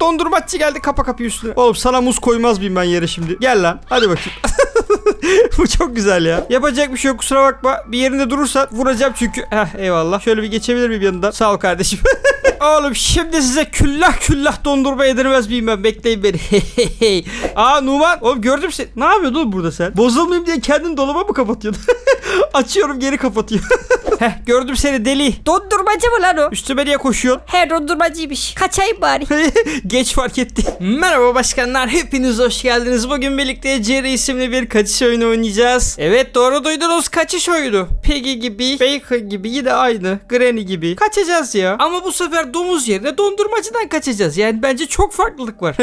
Dondurmacı geldi kapa kapıyı üstüne. Oğlum sana muz koymaz mıyım ben yere şimdi? Gel lan hadi bakayım. Bu çok güzel ya. Yapacak bir şey yok kusura bakma. Bir yerinde durursan vuracağım çünkü. Heh eyvallah. Şöyle bir geçebilir miyim yanından? Sağ ol kardeşim. Oğlum şimdi size küllah küllah dondurma yedirmez miyim ben? Bekleyin beni. Aa Numan. Oğlum gördüm seni. Ne yapıyordun burada sen? Bozulmayayım diye kendin dolaba mı kapatıyordun? Açıyorum geri kapatıyor. Heh gördüm seni deli. Dondurmacı mı lan o? Üstüme niye koşuyorsun? He dondurmacıymış. Kaçayım bari. Geç fark etti. Merhaba başkanlar hepiniz hoş geldiniz. Bugün birlikte Jerry isimli bir kaçış oyunu oynayacağız. Evet doğru duydunuz kaçış oyunu. Peggy gibi, Baker gibi yine aynı. Granny gibi. Kaçacağız ya. Ama bu sefer domuz yerine dondurmacıdan kaçacağız. Yani bence çok farklılık var.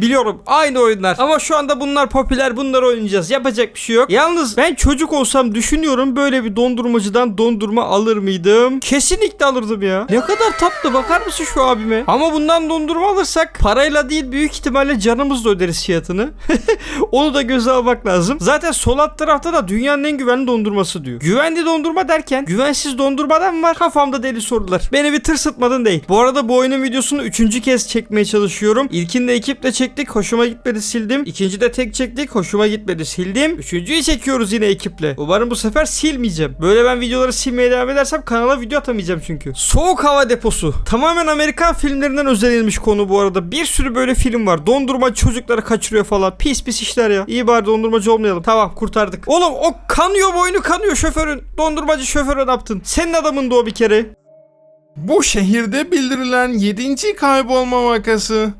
Biliyorum aynı oyunlar. Ama şu anda bunlar popüler bunları oynayacağız. Yapacak bir şey yok. Yalnız ben çocuk olsam düşünüyorum böyle bir dondurmacıdan dondurma alır mıydım? Kesinlikle alırdım ya. Ne kadar tatlı bakar mısın şu abime? Ama bundan dondurma alırsak parayla değil büyük ihtimalle canımızla öderiz fiyatını. Onu da göze almak lazım. Zaten sol alt tarafta da dünyanın en güvenli dondurması diyor. Güvenli dondurma derken güvensiz dondurmadan var? Kafamda deli sorular. Beni bir tırsıtmadın değil. Bu arada bu oyunun videosunu üçüncü kez çekmeye çalışıyorum. İlkinde ekiple çektik. Hoşuma gitmedi sildim. İkinci de tek çektik. Hoşuma gitmedi sildim. Üçüncüyü çekiyoruz yine ekiple. Umarım bu sefer silmeyeceğim. Böyle ben videoları silmeye devam edersem kanala video atamayacağım çünkü. Soğuk hava deposu. Tamamen Amerikan filmlerinden özenilmiş konu bu arada. Bir sürü böyle film var. Dondurma çocukları kaçırıyor falan. Pis pis işler ya. İyi bari dondurmacı olmayalım. Tamam kurtardık. Oğlum o kanıyor boynu kanıyor şoförün. Dondurmacı şoföre ne yaptın? Senin adamın da o bir kere. Bu şehirde bildirilen 7. kaybolma vakası.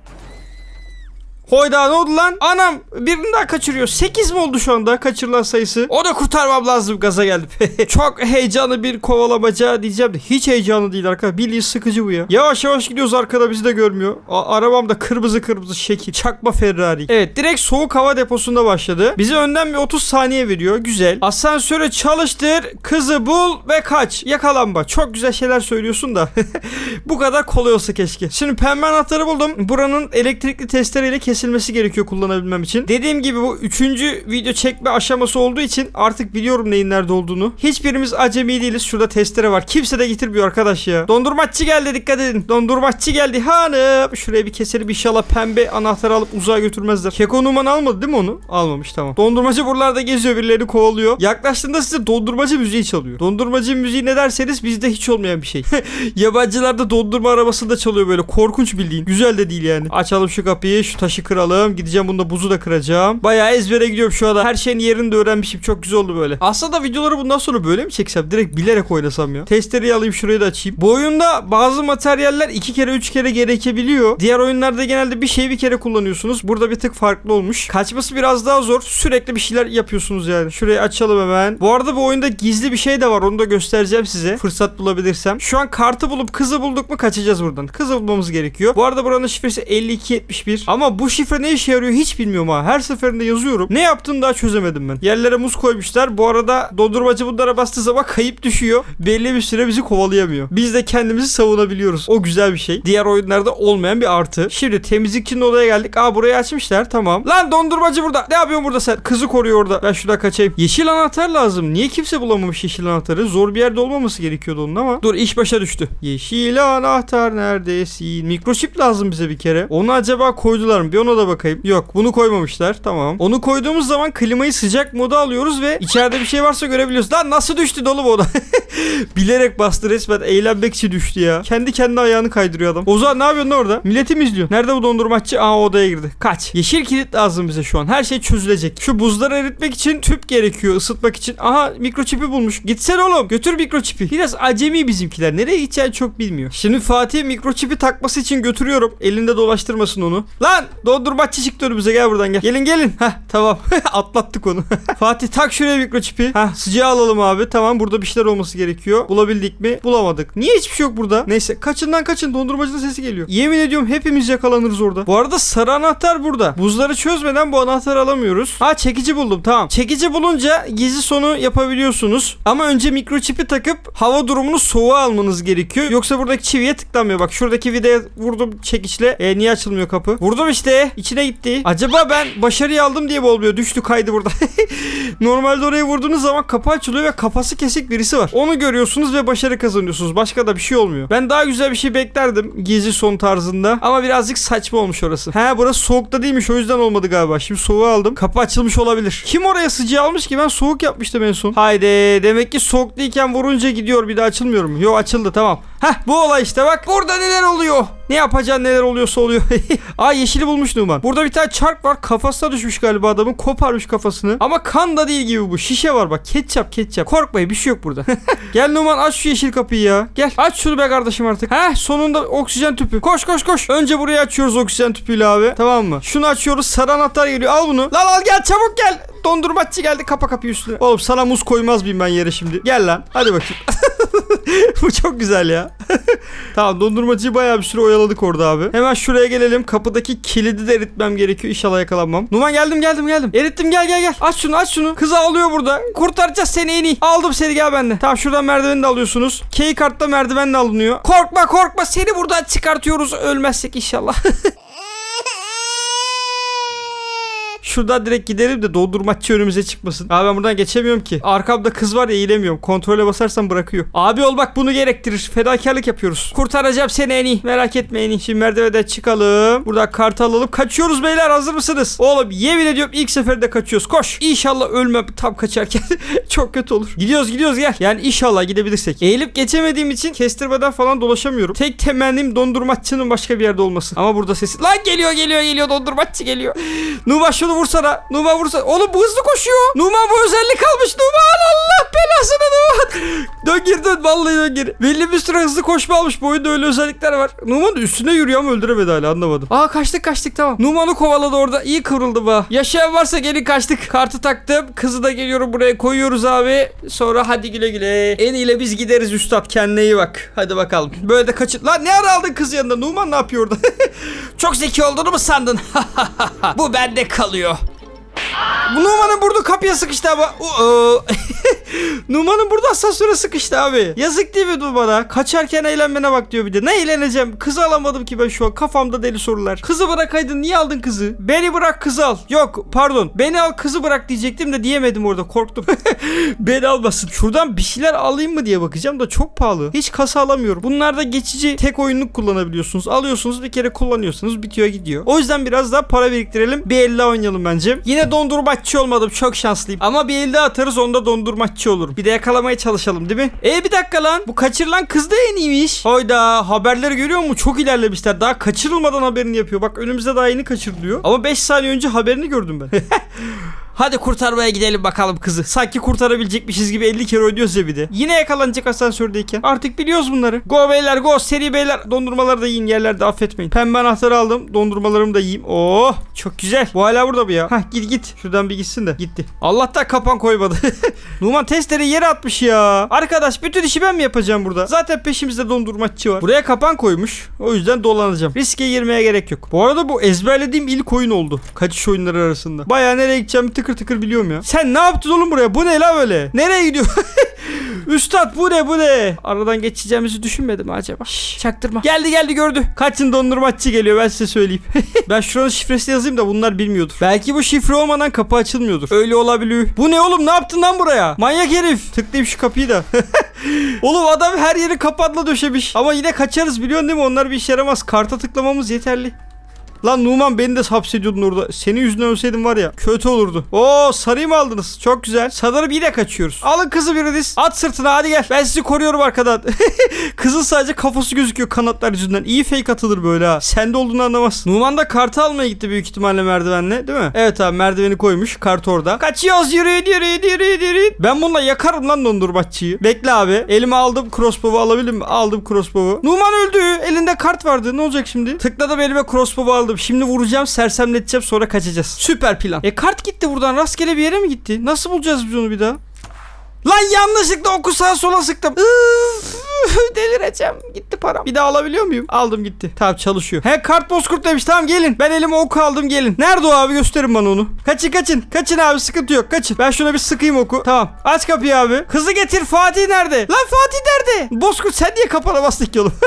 Hoyda ne oldu lan? Anam birini daha kaçırıyor. 8 mi oldu şu anda kaçırılan sayısı? O da kurtarmam lazım gaza geldim. Çok heyecanlı bir kovalamaca diyeceğim de hiç heyecanlı değil arkadaşlar. Bildiğin sıkıcı bu ya. Yavaş yavaş gidiyoruz arkada bizi de görmüyor. A- arabam da kırmızı kırmızı şekil. Çakma Ferrari. Evet direkt soğuk hava deposunda başladı. Bize önden bir 30 saniye veriyor. Güzel. Asansörü çalıştır. Kızı bul ve kaç. Yakalanma. Çok güzel şeyler söylüyorsun da. bu kadar kolay olsa keşke. Şimdi pembe anahtarı buldum. Buranın elektrikli testereyle kesilmesi gerekiyor kullanabilmem için. Dediğim gibi bu üçüncü video çekme aşaması olduğu için artık biliyorum neyin nerede olduğunu. Hiçbirimiz acemi değiliz. Şurada testere var. Kimse de getirmiyor arkadaş ya. Dondurmacı geldi dikkat edin. Dondurmacı geldi hanım. Şuraya bir keselim inşallah pembe anahtarı alıp uzağa götürmezler. Keko Numan almadı değil mi onu? Almamış tamam. Dondurmacı buralarda geziyor birilerini kovalıyor. Yaklaştığında size dondurmacı müziği çalıyor. Dondurmacı müziği ne derseniz bizde hiç olmayan bir şey. Yabancılarda dondurma arabasında çalıyor böyle korkunç bildiğin. Güzel de değil yani. Açalım şu kapıyı şu taşı kıralım. Gideceğim bunda buzu da kıracağım. Bayağı ezbere gidiyorum şu anda. Her şeyin yerini de öğrenmişim. Çok güzel oldu böyle. Aslında videoları bundan sonra böyle mi çeksem? Direkt bilerek oynasam ya. Testereyi alayım şurayı da açayım. Bu oyunda bazı materyaller iki kere üç kere gerekebiliyor. Diğer oyunlarda genelde bir şeyi bir kere kullanıyorsunuz. Burada bir tık farklı olmuş. Kaçması biraz daha zor. Sürekli bir şeyler yapıyorsunuz yani. Şurayı açalım hemen. Bu arada bu oyunda gizli bir şey de var. Onu da göstereceğim size. Fırsat bulabilirsem. Şu an kartı bulup kızı bulduk mu kaçacağız buradan. Kızı bulmamız gerekiyor. Bu arada buranın şifresi 5271. Ama bu şifre ne işe yarıyor hiç bilmiyorum ha. Her seferinde yazıyorum. Ne yaptığını daha çözemedim ben. Yerlere muz koymuşlar. Bu arada dondurmacı bunlara bastığı zaman kayıp düşüyor. Belli bir süre bizi kovalayamıyor. Biz de kendimizi savunabiliyoruz. O güzel bir şey. Diğer oyunlarda olmayan bir artı. Şimdi temizlikçinin odaya geldik. Aa burayı açmışlar. Tamam. Lan dondurmacı burada. Ne yapıyorsun burada sen? Kızı koruyor orada. Ben şuradan kaçayım. Yeşil anahtar lazım. Niye kimse bulamamış yeşil anahtarı? Zor bir yerde olmaması gerekiyordu onun ama. Dur iş başa düştü. Yeşil anahtar neredesin? Mikroçip lazım bize bir kere. Onu acaba koydular mı? Bir ona da bakayım. Yok bunu koymamışlar. Tamam. Onu koyduğumuz zaman klimayı sıcak moda alıyoruz ve içeride bir şey varsa görebiliyoruz. Lan nasıl düştü dolu bu oda? Bilerek bastı resmen. Eğlenmek için düştü ya. Kendi kendi ayağını kaydırıyor adam. Ozan ne yapıyorsun orada? Milleti mi izliyor? Nerede bu dondurmacı? Aa odaya girdi. Kaç. Yeşil kilit lazım bize şu an. Her şey çözülecek. Şu buzları eritmek için tüp gerekiyor ısıtmak için. Aha mikroçipi bulmuş. Gitsene oğlum. Götür mikroçipi. Biraz acemi bizimkiler. Nereye gideceğini çok bilmiyor. Şimdi Fatih mikroçipi takması için götürüyorum. Elinde dolaştırmasın onu. Lan dondurmacı çıktı önümüze. Gel buradan gel. Gelin gelin. Heh tamam. Atlattık onu. Fatih tak şuraya mikroçipi. Heh sıcağı alalım abi. Tamam burada bir şeyler olması gerekiyor. Bulabildik mi? Bulamadık. Niye hiçbir şey yok burada? Neyse kaçından kaçın dondurmacının sesi geliyor. Yemin ediyorum hepimiz yakalanırız orada. Bu arada sarı anahtar burada. Buzları çözmeden bu anahtarı alamıyoruz. Ha çekici buldum tamam. Çekici bulunca gizli sonu yapabiliyorsunuz. Ama önce mikroçipi takıp hava durumunu soğuğa almanız gerekiyor. Yoksa buradaki çiviye tıklanmıyor. Bak şuradaki vidaya vurdum çekiçle. E, niye açılmıyor kapı? Vurdum işte. Nerede? İçine gitti. Acaba ben başarıyı aldım diye mi olmuyor? Düştü kaydı burada. Normalde oraya vurduğunuz zaman kapı açılıyor ve kafası kesik birisi var. Onu görüyorsunuz ve başarı kazanıyorsunuz. Başka da bir şey olmuyor. Ben daha güzel bir şey beklerdim. Gezi son tarzında. Ama birazcık saçma olmuş orası. He burası soğukta değilmiş o yüzden olmadı galiba. Şimdi soğuğu aldım. Kapı açılmış olabilir. Kim oraya sıcağı almış ki? Ben soğuk yapmıştım en son. Haydi demek ki soğuk değilken vurunca gidiyor bir de açılmıyor mu? Yok açıldı tamam. Heh bu olay işte bak. Burada neler oluyor? Ne yapacaksın neler oluyorsa oluyor. Aa yeşili bulmuş Numan. Burada bir tane çark var. Kafasına düşmüş galiba adamın. Koparmış kafasını. Ama kan da değil gibi bu. Şişe var bak. Ketçap ketçap. Korkmayın bir şey yok burada. Gel Numan aç şu yeşil kapıyı ya. Gel aç şunu be kardeşim artık. Heh sonunda oksijen tüpü. Koş koş koş. Önce burayı açıyoruz oksijen tüpüyle abi. Tamam mı? Şunu açıyoruz. Sarı anahtar geliyor. Al bunu. Lan al gel çabuk gel. Dondurmacı geldi kapa kapıyı üstüne. Oğlum sana muz koymaz mıyım ben yere şimdi? Gel lan. Hadi bakayım. Bu çok güzel ya. tamam dondurmacıyı bayağı bir süre oyaladık orada abi. Hemen şuraya gelelim. Kapıdaki kilidi de eritmem gerekiyor. İnşallah yakalanmam. Numan geldim geldim geldim. Erittim gel gel gel. Aç şunu aç şunu. Kız ağlıyor burada. Kurtaracağız seni en iyi. Aldım seni gel bende. Tamam şuradan merdiveni de alıyorsunuz. Key kartta merdiven de alınıyor. Korkma korkma seni buradan çıkartıyoruz. Ölmezsek inşallah. Şuradan direkt gidelim de dondurmacı önümüze çıkmasın. Abi ben buradan geçemiyorum ki. Arkamda kız var ya eğilemiyorum. Kontrole basarsam bırakıyor. Abi ol bak bunu gerektirir. Fedakarlık yapıyoruz. Kurtaracağım seni en iyi. Merak etme en iyi. Şimdi merdivenden çıkalım. Buradan kartı alalım. Kaçıyoruz beyler hazır mısınız? Oğlum yemin ediyorum ilk seferde kaçıyoruz. Koş. İnşallah ölmem tam kaçarken. Çok kötü olur. Gidiyoruz gidiyoruz gel. Yani inşallah gidebilirsek. Eğilip geçemediğim için kestirmeden falan dolaşamıyorum. Tek temennim dondurmacının başka bir yerde olması. Ama burada sesi. Lan geliyor geliyor geliyor dondurmacı geliyor. Numan şunu vursana. Numan vursana. Oğlum bu hızlı koşuyor. Numan bu özellik almış. Numan Allah dön geri. Belli bir süre hızlı koşma almış. Bu oyunda öyle özellikler var. Numan üstüne yürüyor ama öldüremedi hala anlamadım. Aa kaçtık kaçtık tamam. Numan'ı kovaladı orada. İyi kıvrıldı bu. Yaşayan varsa gelin kaçtık. Kartı taktım. Kızı da geliyorum buraya koyuyoruz abi. Sonra hadi güle güle. En ile biz gideriz üstad. Kendine iyi bak. Hadi bakalım. Böyle de kaçın. Lan ne ara aldın kız yanında? Numan ne yapıyor orada? Çok zeki olduğunu mu sandın? bu bende kalıyor. Numan'ın burnu kapıya sıkıştı ama. Oo. Numan'ın burada asansöre sıkıştı abi. Yazık değil mi Numan'a? Kaçarken eğlenmene bak diyor bir de. Ne eğleneceğim? Kızı alamadım ki ben şu an. Kafamda deli sorular. Kızı bırakaydın niye aldın kızı? Beni bırak kızı al. Yok pardon. Beni al kızı bırak diyecektim de diyemedim orada. Korktum. Beni almasın. Şuradan bir şeyler alayım mı diye bakacağım da çok pahalı. Hiç kasa alamıyorum. Bunlarda geçici tek oyunluk kullanabiliyorsunuz. Alıyorsunuz bir kere kullanıyorsunuz. Bitiyor gidiyor. O yüzden biraz daha para biriktirelim. Bir elle oynayalım bence. Yine dondurmacı olmadım. Çok şanslıyım. Ama bir elde atarız onda dondurmacı olurum. Bir de yakalamaya çalışalım değil mi? E bir dakika lan. Bu kaçırılan kız da en iyiymiş. Hayda haberleri görüyor musun? Çok ilerlemişler. Daha kaçırılmadan haberini yapıyor. Bak önümüzde daha yeni kaçırılıyor. Ama 5 saniye önce haberini gördüm ben. Hadi kurtarmaya gidelim bakalım kızı. Sanki kurtarabilecekmişiz gibi 50 kere oynuyoruz ya bir de. Yine yakalanacak asansördeyken. Artık biliyoruz bunları. Go beyler go seri beyler. Dondurmaları da yiyin yerlerde affetmeyin. Pembe anahtarı aldım. Dondurmalarımı da yiyeyim. Oh çok güzel. Bu hala burada bu ya. Hah git git. Şuradan bir gitsin de. Gitti. Allah'tan kapan koymadı. Numan testereyi yere atmış ya. Arkadaş bütün işi ben mi yapacağım burada? Zaten peşimizde dondurmacı var. Buraya kapan koymuş. O yüzden dolanacağım. Riske girmeye gerek yok. Bu arada bu ezberlediğim ilk oyun oldu. Kaçış oyunları arasında. Baya nereye gideceğimi tıkır tıkır biliyorum ya. Sen ne yaptın oğlum buraya? Bu ne la böyle? Nereye gidiyor? Üstad bu ne bu ne? Aradan geçeceğimizi düşünmedim acaba? Şşş, çaktırma. Geldi geldi gördü. Kaçın dondurmacı geliyor ben size söyleyeyim. ben şuranın şifresini yazayım da bunlar bilmiyordur. Belki bu şifre olmadan kapı açılmıyordur. Öyle olabiliyor. Bu ne oğlum ne yaptın lan buraya? Manyak herif. Tıklayayım şu kapıyı da. oğlum adam her yeri kapatla döşemiş. Ama yine kaçarız biliyorsun değil mi? Onlar bir işe yaramaz. Karta tıklamamız yeterli. Lan Numan beni de hapsediyordun orada. Senin yüzünden ölseydim var ya kötü olurdu. Oo sarıyı mı aldınız? Çok güzel. Sanırım yine kaçıyoruz. Alın kızı biriniz. At sırtına hadi gel. Ben sizi koruyorum arkadan. Kızın sadece kafası gözüküyor kanatlar yüzünden. İyi fake atılır böyle ha. Sende olduğunu anlamazsın. Numan da kartı almaya gitti büyük ihtimalle merdivenle değil mi? Evet abi merdiveni koymuş. Kart orada. Kaçıyoruz yürüyün yürüyün yürüyün yürüyün. Ben bununla yakarım lan dondurmacıyı. Bekle abi. Elime aldım crossbow'u alabilir mi? Aldım crossbow'u. Numan öldü. Elinde kart vardı. Ne olacak şimdi? Tıkladım elime crossbow'u aldım. Şimdi vuracağım sersemleteceğim sonra kaçacağız. Süper plan. E kart gitti buradan. Rastgele bir yere mi gitti? Nasıl bulacağız biz onu bir daha? Lan yanlışlıkla oku sağa sola sıktım. Delireceğim. Gitti param. Bir daha alabiliyor muyum? Aldım gitti. Tamam çalışıyor. He kart bozkurt demiş. Tamam gelin. Ben elime oku aldım gelin. Nerede o abi gösterin bana onu. Kaçın kaçın. Kaçın abi sıkıntı yok. Kaçın. Ben şuna bir sıkayım oku. Tamam. Aç kapıyı abi. Kızı getir. Fatih nerede? Lan Fatih nerede? Bozkurt sen niye kapana bastık yolu?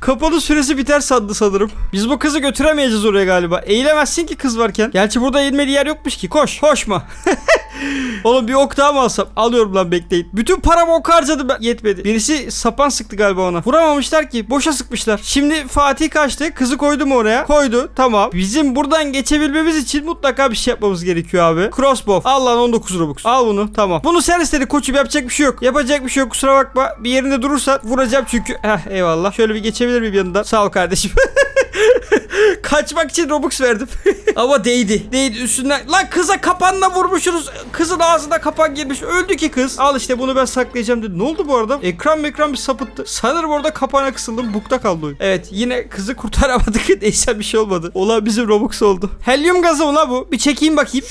Kapanın süresi biter sandı sanırım. Biz bu kızı götüremeyeceğiz oraya galiba. Eğilemezsin ki kız varken. Gerçi burada eğilmeli yer yokmuş ki. Koş. Koşma. Oğlum bir ok daha mı alsam? Alıyorum lan bekleyin. Bütün paramı ok harcadım ben. Yetmedi. Birisi sapan sıktı galiba ona. Vuramamışlar ki. Boşa sıkmışlar. Şimdi Fatih kaçtı. Kızı koydu mu oraya? Koydu. Tamam. Bizim buradan geçebilmemiz için mutlaka bir şey yapmamız gerekiyor abi. Crossbow. Al lan 19 Robux. Al bunu. Tamam. Bunu sen istedin koçum. Yapacak bir şey yok. Yapacak bir şey yok. Kusura bakma. Bir yerinde durursan vuracağım çünkü. Heh eyvallah. Şöyle bir geçebilir miyim yanından? Sağ ol kardeşim. Kaçmak için Robux verdim. Ama değdi. Değdi üstünden. Lan kıza kapanla vurmuşuz. Kızın ağzına kapan girmiş. Öldü ki kız. Al işte bunu ben saklayacağım dedi. Ne oldu bu arada? Ekran ekran bir sapıttı. Sanırım orada kapana kısıldım. Bukta kaldı oyun. Evet yine kızı kurtaramadık. Değişen bir şey olmadı. Olan bizim Robux oldu. Helyum gazı mı la bu? Bir çekeyim bakayım.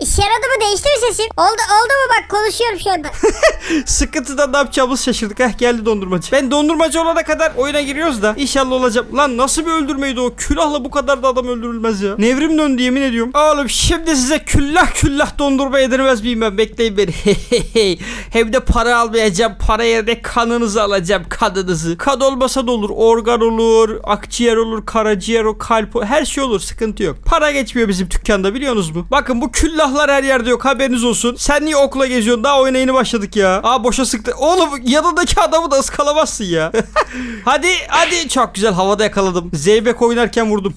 İşe yaradı mı değişti mi sesim? Oldu oldu mu bak konuşuyorum şu anda. Sıkıntıdan ne yapacağımızı şaşırdık. Heh geldi dondurmacı. Ben dondurmacı olana kadar oyuna giriyoruz da. İnşallah olacağım. Lan nasıl bir öldürmeydi o? Külahla bu kadar da adam öldürülmez ya. Nevrim döndü yemin ediyorum. Oğlum şimdi size küllah küllah dondurma yedirmez miyim ben? Bekleyin beni. Hem de para almayacağım. Para yerine kanınızı alacağım. Kanınızı. Kan olmasa da olur. Organ olur. Akciğer olur. Karaciğer o kalp o- Her şey olur. Sıkıntı yok. Para geçmiyor bizim dükkanda biliyorsunuz mu? Bakın bu küllahlar her yerde yok. Haberiniz olsun. Sen niye okula geziyorsun? Daha oyuna yeni başladık ya. Aa boşa sıktı. Oğlum yanındaki adamı da ıskalamazsın ya. hadi hadi. Çok güzel havada yakaladım. Zeybek oynarken vurdum.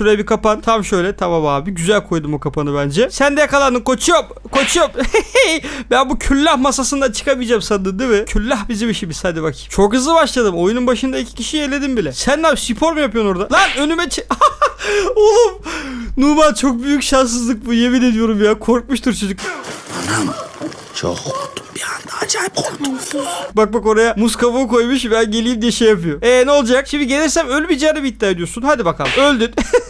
Şuraya bir kapan. Tam şöyle. Tamam abi. Güzel koydum o kapanı bence. Sen de yakalandın koçum. Koçum. ben bu küllah masasından çıkamayacağım sandın değil mi? Küllah bizim işimiz. Hadi bakayım. Çok hızlı başladım. Oyunun başında iki kişiyi eledim bile. Sen ne yap? Spor mu yapıyorsun orada? Lan önüme çı- Oğlum. Numan çok büyük şanssızlık bu. Yemin ediyorum ya. Korkmuştur çocuk. Çok korktum bir anda acayip korktum. Bak bak oraya muz kabuğu koymuş ben geleyim diye şey yapıyor. E ne olacak? Şimdi gelirsem ölmeyeceğini mi iddia ediyorsun? Hadi bakalım. Öldün.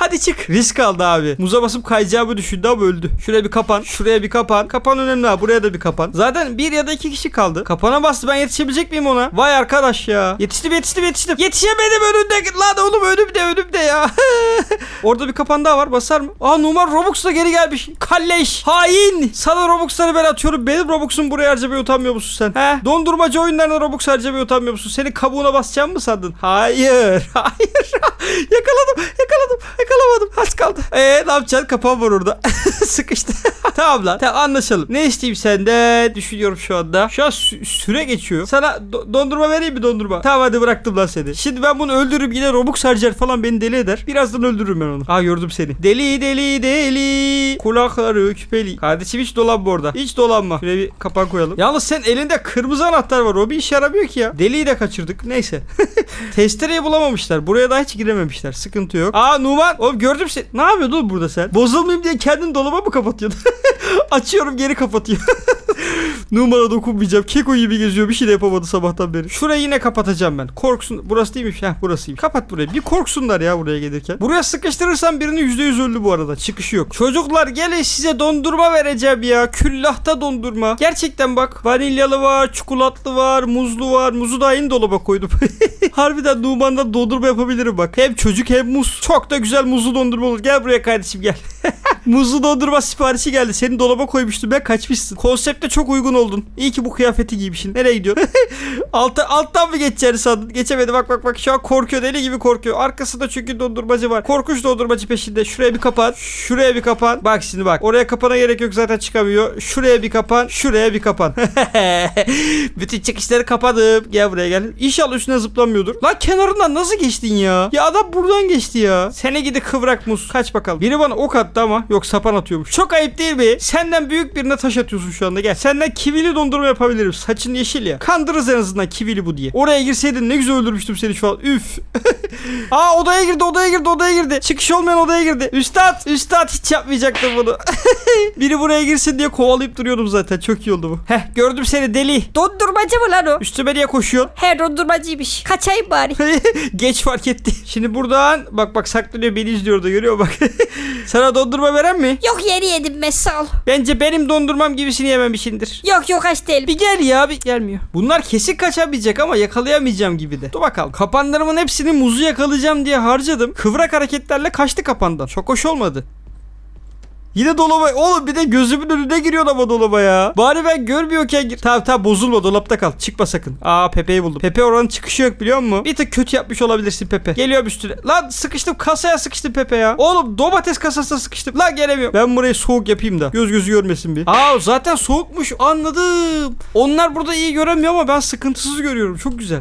Hadi çık. Risk aldı abi. Muza basıp kayacağımı düşündü ama öldü. Şuraya bir kapan. Şuraya bir kapan. Kapan önemli abi. Buraya da bir kapan. Zaten bir ya da iki kişi kaldı. Kapana bastı. Ben yetişebilecek miyim ona? Vay arkadaş ya. Yetiştim yetiştim yetiştim. Yetişemedim önünde. Lan oğlum önümde önümde ya. Orada bir kapan daha var. Basar mı? Aa Numan Robux'la geri gelmiş. Kalleş. Hain. Sana Robux'ları ben atıyorum. Benim Robux'um buraya harcamaya utanmıyor musun sen? He? Dondurmacı oyunlarına Robux harcamaya utanmıyor musun? Senin kabuğuna basacağım mı sandın? Hayır. Hayır. yakaladım. Yakaladım. Yakalamadım. Az kaldı. Eee ne yapacaksın? Kapan var orada. Sıkıştı. tamam lan. Tamam anlaşalım. Ne isteyeyim senden? Düşünüyorum şu anda. Şu an sü- süre geçiyor. Sana do- dondurma vereyim mi dondurma? Tamam hadi bıraktım lan seni. Şimdi ben bunu öldürürüm yine Robux harcar falan beni deli eder. Birazdan öldürürüm ben onu. Aa gördüm seni. Deli deli deli. Kulakları küpeli. Kardeşim hiç dolanma orada. Hiç dolanma. Şuraya bir kapan koyalım. Yalnız sen elinde kırmızı anahtar var. O bir işe yaramıyor ki ya. Deliyi de kaçırdık. Neyse. Testereyi bulamamışlar. Buraya da hiç girememişler. Sıkıntı yok. Aa Numan. Oğlum gördüm seni. Ne yapıyordun oğlum burada sen? Bozulmayayım diye kendin dolaba mı kapatıyordun? Açıyorum geri kapatıyor. Numar'a dokunmayacağım. Keko gibi geziyor. Bir şey de yapamadı sabahtan beri. Şurayı yine kapatacağım ben. Korksun. Burası değilmiş. Heh burasıymış. Kapat burayı. Bir korksunlar ya buraya gelirken. Buraya sıkıştırırsam birini %100 öldü bu arada. Çıkışı yok. Çocuklar gelin size dondurma vereceğim ya. Küllahta dondurma. Gerçekten bak. Vanilyalı var. Çikolatlı var. Muzlu var. Muzu da yeni dolaba koydum. Harbiden Numan'dan dondurma yapabilirim bak. Hem çocuk hem muz. Çok da güzel muzlu dondurma olur. Gel buraya kardeşim gel. Muzlu dondurma siparişi geldi. Seni dolaba koymuştum ben kaçmışsın. Konsepte çok uygun oldun. İyi ki bu kıyafeti giymişsin. Nereye gidiyorsun? Alta, alttan mı geçeceğini sandın? Geçemedi bak bak bak şu an korkuyor deli gibi korkuyor. Arkasında çünkü dondurmacı var. Korkunç dondurmacı peşinde. Şuraya bir kapan. Şuraya bir kapan. Bak şimdi bak. Oraya kapana gerek yok zaten çıkamıyor. Şuraya bir kapan. Şuraya bir kapan. Bütün çıkışları kapadım. Gel buraya gel. İnşallah üstüne zıplamıyordur. Lan kenarından nasıl geçtin ya? Ya adam buradan geçti ya. Seni gidi kıvrak muz. Kaç bakalım. Biri bana ok attı ama yok sapan atıyormuş. Çok ayıp değil mi? Senden büyük birine taş atıyorsun şu anda. Gel. Senden kivili dondurma yapabilirim. Saçın yeşil ya. Kandırırız en azından kivili bu diye. Oraya girseydin ne güzel öldürmüştüm seni şu an. Üf. Aa odaya girdi odaya girdi odaya girdi. Çıkış olmayan odaya girdi. Üstad üstad hiç yapmayacaktım bunu. Biri buraya girsin diye kovalayıp duruyordum zaten. Çok iyi oldu bu. Heh gördüm seni deli. Dondurmacı mı lan o? Üstüme niye koşuyorsun? He dondurmacıymış. Kaçayım bari. Geç fark etti. Şimdi buradan bak bak saklanıyor beni izliyor da görüyor bak. Sana dondurma veren mi? Yok yeni yedim ol. Bence benim dondurmam gibisini yememişindir. Yok yok aç değilim. Bir gel ya bir gelmiyor. Bunlar kesin kaçamayacak ama yakalayamayacağım gibi de. Dur bakalım. Kapanlarımın hepsini muzu yakalayacağım diye harcadım. Kıvrak hareketlerle kaçtı kapandan. Çok hoş olmadı. Yine dolaba. Oğlum bir de gözümün önüne giriyor ama dolaba ya. Bari ben görmüyorken gir. Tamam tamam bozulma dolapta kal. Çıkma sakın. Aa Pepe'yi buldum. Pepe oranın çıkışı yok biliyor musun? Bir tık kötü yapmış olabilirsin Pepe. Geliyorum üstüne. Lan sıkıştım kasaya sıkıştım Pepe ya. Oğlum domates kasasına sıkıştım. Lan gelemiyorum. Ben burayı soğuk yapayım da. Göz gözü görmesin bir. Aa zaten soğukmuş. Anladım. Onlar burada iyi göremiyor ama ben sıkıntısız görüyorum. Çok güzel.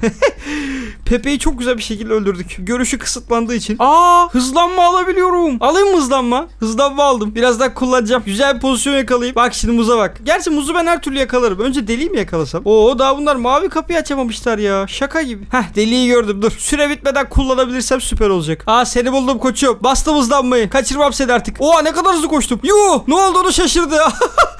Pepe'yi çok güzel bir şekilde öldürdük. Görüşü kısıtlandığı için. Aa hızlanma alabiliyorum. Alayım mı hızlanma? Hızlanma aldım. Birazdan kullanacağım. Güzel bir pozisyon yakalayayım. Bak şimdi muza bak. Gerçi muzu ben her türlü yakalarım. Önce deliği mi yakalasam? Oo daha bunlar mavi kapıyı açamamışlar ya. Şaka gibi. Heh deliği gördüm dur. Süre bitmeden kullanabilirsem süper olacak. Aa seni buldum koçum. Bastım hızlanmayı. Kaçırmam seni artık. Oha ne kadar hızlı koştum. Yuh ne oldu onu şaşırdı.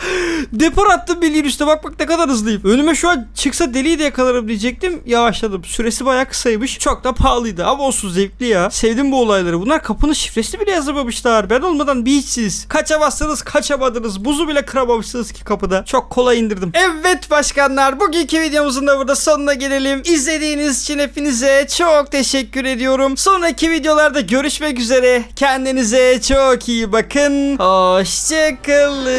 Depar attım bildiğin üstüne bak bak ne kadar hızlıyım. Önüme şu an çıksa deliği de yakalarım diyecektim. Yavaşladım. Süresi bayağı kısaymış. Çok da pahalıydı ama olsun zevkli ya. Sevdim bu olayları. Bunlar kapının şifresini bile yazamamışlar. Ben olmadan bir hiçsiz. Kaçamazsınız kaçamadınız. Buzu bile kıramamışsınız ki kapıda. Çok kolay indirdim. Evet başkanlar bugünkü videomuzun da burada sonuna gelelim. İzlediğiniz için hepinize çok teşekkür ediyorum. Sonraki videolarda görüşmek üzere. Kendinize çok iyi bakın. Hoşçakalın.